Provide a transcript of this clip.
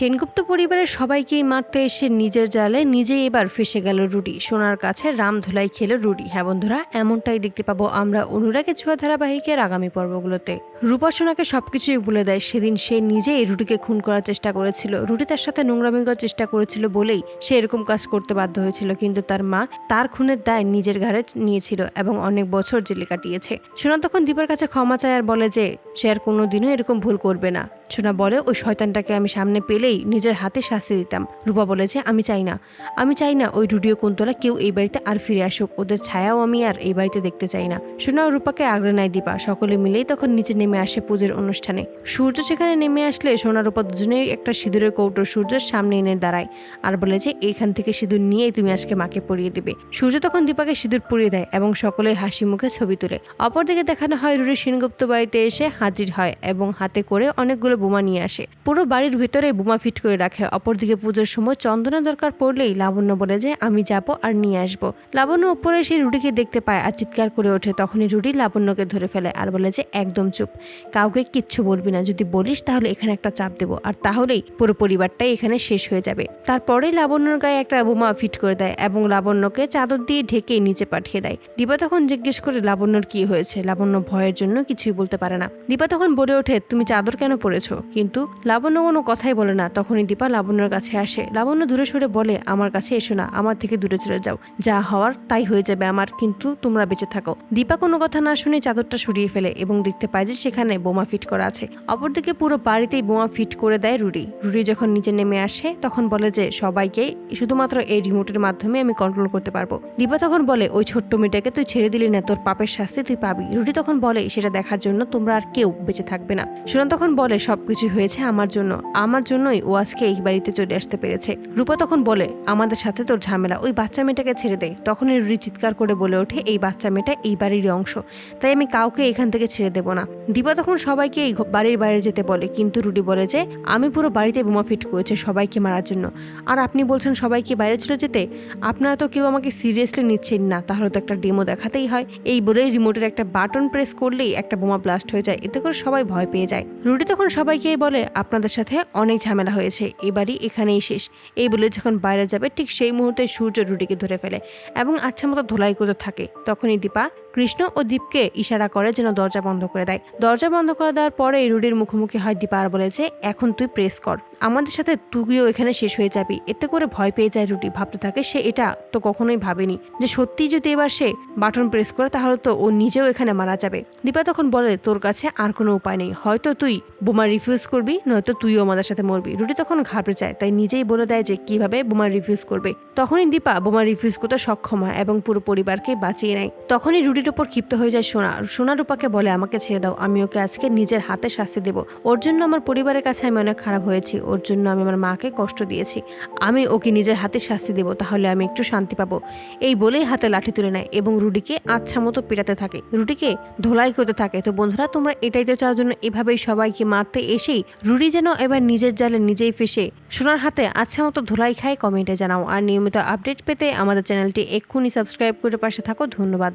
সেনগুপ্ত পরিবারের সবাইকেই মারতে এসে নিজের জালে নিজেই এবার ফেসে গেল রুডি। সোনার কাছে রাম ধুলাই খেল রুডি। হ্যাঁ বন্ধুরা, এমনটাই দেখতে পাবো আমরা অনুরাগে ছোঁয়া ধারাবাহিকের আগামী পর্বগুলোতে। রূপা সোনাকে সবকিছুই বলে দেয়। সেদিন সে নিজেই রুডিকে খুন করার চেষ্টা করেছিল। রুডি তার সাথে নোংরামি করার চেষ্টা করেছিল বলেই সে এরকম কাজ করতে বাধ্য হয়েছিল, কিন্তু তার মা তার খুনের দায় নিজের ঘাড়ে নিয়েছিল এবং অনেক বছর জেলে কাটিয়েছে। সোনা তখন দীপার কাছে ক্ষমা চায় আর বলে যে, সে আর কোনোদিনও এরকম ভুল করবে না। সোনা বলে, ওই শয়তানটাকে আমি সামনে পেলেই নিজের হাতে শাস্তি দিতাম। রূপা বলে যে, আমি চাই না। আমি চাই না ওই রুডিও কুন্তলা কেউ এই বাড়িতে আর ফিরে আসুক। ওদের ছায়াও আমি আর এই বাড়িতে দেখতে চাই না। সোনা রূপাকে আগলে নেয় দীপা সকলে মিলেই তখন নিচে নেমে আসে পুজোর অনুষ্ঠানে। সূর্য সেখানে নেমে আসলে সোনা, রূপা দুজনেই একটা সিঁদুরের কৌটো সূর্যের সামনে এনে দাঁড়ায় আর বলে যে, এইখান থেকে সিঁদুর নিয়েই তুমি আজকে মাকে পরিয়ে দিবে। সূর্য তখন দীপাকে সিঁদুর পরিয়ে দেয় এবং সকলে হাসি মুখে ছবি তুলে। অপরদিকে দেখানো হয় রুডি সেনগুপ্ত বাড়িতে এসে হাজির হয় এবং হাতে করে অনেকগুলো বোমা নিয়ে আসে। পুরো বাড়ির ভিতরে বোমা ফিট করে রাখে। অপরদিকে পুজোর সময় চন্দনের দরকার পড়লেই লাবণ্য বলে যে, আমি যাব আর নিয়ে আসব। লাবণ্য উপরে এসে রুডিকে দেখতে পায় আর চিৎকার করে ওঠে। তখনই রুডি লাবণ্যকে ধরে ফেলে আর বলে যে, একদম চুপ। কাউকে কিচ্ছু বলবি না। যদি বলিস তাহলে এখানে একটা চাপ দেবো। আর তাহলেই পুরো পরিবারটাই এখানে শেষ হয়ে যাবে। তারপরেই লাবণ্যর গায়ে একটা বোমা ফিট করে দেয় এবং লাবণ্যকে চাদর দিয়ে ঢেকে নিচে পাঠিয়ে দেয়। দীপা তখন জিজ্ঞেস করে, লাবণ্যর কি হয়েছে? লাবণ্য ভয়ের জন্য কিছুই বলতে পারে না। দীপা তখন বলে ওঠে, তুমি চাদর কেন পরেছো? কিন্তু লাবণ্য কোনো কথাই বলে না। তখনই দীপা লাবণ্যর কাছে আসে। লাবণ্য দূরে সরে বলে, আমার কাছে এসো না, আমার থেকে দূরে চলে যাও। যা হওয়ার তাই হয়ে যাবে আমার, কিন্তু তোমরা বেঁচে থাকো। দীপা কোনো কথা না শুনে চাদরটা সরিয়ে ফেলে এবং দেখতে পায় যে সেখানে বোমা ফিট করা আছে। অপরদিকে পুরো বাড়িতেই বোমা ফিট করে দেয় রুডি। রুডি যখন নিচে নেমে আসে, তখন বলে যে, সবাইকে শুধুমাত্র এই রিমোটের মাধ্যমে আমি কন্ট্রোল করতে পারব। দীপা তখন বলে, ওই ছোট্ট মেয়েটাকে তুই ছেড়ে দিলি না, তোর পাপের শাস্তি তুই পাবি। রুডি তখন বলে, সেটা দেখার জন্য তোমরা আর কেউ বেঁচে থাকবে না। সুরন তখন বলে সবকিছু হয়েছে আমার জন্য। আমার জন্যই ও আজকে এই বাড়িতে চলে আসতে পেরেছে। রূপা তখন বলে, আমাদের সাথে তোর ঝামেলা। ওই বাচ্চা মেয়েটাকে ছেড়ে দে। তখনই রুডি চিৎকার করে বলে ওঠে, এই বাচ্চা মেয়েটা এই বাড়িরই অংশ। তাই আমি কাউকে এখান থেকে ছেড়ে দেব না। দীপা তখন সবাইকে এই বাড়ির বাইরে যেতে বলে, কিন্তু রুডি বলে যে, আমি পুরো বাড়িতে বোমা ফিট করেছি সবাইকে মারার জন্য। আর আপনি বলছেন সবাইকে বাইরে চলে যেতে? আপনারা তো কেউ আমাকে সিরিয়াসলি নিচ্ছেন না। তাহলে তো একটা ডেমো দেখাতেই হয়। এই বলেই রিমোটের একটা বাটন প্রেস করলেই একটা বোমা ব্লাস্ট হয়ে যায়। এতে করে সবাই ভয় পেয়ে যায়। রুডি তখন সবাইকেই বলে, আপনাদের সাথে অনেক ঝামেলা হয়েছে। এবারই এখানেই শেষ। এই বলে যখন বাইরে যাবে, ঠিক সেই মুহূর্তে সূর্য রুটিকে ধরে ফেলে এবং আচ্ছা মতো ধোলাই করতে থাকে। তখনই দীপা কৃষ্ণ ও দীপকে ইশারা করে যেন দরজা বন্ধ করে দেয়। দরজা বন্ধ করে দেওয়ার পরে রুডির মুখোমুখি হয় দীপা আর বলে যে এখন তুই প্রেস কর। আমাদের সাথে তুইও এখানে শেষ হয়ে যাবি। এতে করে ভয় পেয়ে যায় রুটি ভাবতে থাকে সে এটা তো কখনোই ভাবেনি। যে সত্যি যদি এবার সে বাটন প্রেস করে, তাহলে তো ও নিজেও এখানে মারা যাবে। দীপা তখন বলে, তোর কাছে আর কোনো উপায় নেই। হয়তো তুই বোমা রিফিউজ করবি, নয়তো তুইও আমাদের সাথে মরবি। রুটি তখন ঘাবড়ে যায়, তাই নিজেই বলে দেয় যে কীভাবে বোমা রিফিউজ করবে। তখনই দীপা বোমা রিফিউজ করতে সক্ষম হয় এবং পুরো পরিবারকে বাঁচিয়ে নেয়। তখনই রুটির উপর ক্ষিপ্ত হয়ে যায় সোনা। সোনা রূপাকে বলে, আমাকে ছেড়ে দাও, আমি ওকে আজকে নিজের হাতে শাস্তি দেব। ওর জন্য আমার পরিবারের কাছে আমি অনেক খারাপ হয়েছি। ওর জন্য আমি আমার মাকে কষ্ট দিয়েছি। আমি ওকে নিজের হাতে শাস্তি দেব, তাহলে আমি একটু শান্তি পাবো। এই বলেই হাতে লাঠি তুলে নেয় এবং রুডিকে আচ্ছা মতো পেটাতে থাকে। রুডিকে ধোলাই করতে থাকে। তো বন্ধুরা, তোমরা এটাই তো চাওয়ার জন্য এভাবেই সবাইকে মারতে এসেই রুডি যেন এবার নিজের জালে নিজেই ফেসে সোনার হাতে আচ্ছা মতো ধোলাই খায় কমেন্টে জানাও। আর নিয়মিত আপডেট পেতে আমাদের চ্যানেলটি এক্ষুনি সাবস্ক্রাইব করে পাশে থাকো। ধন্যবাদ।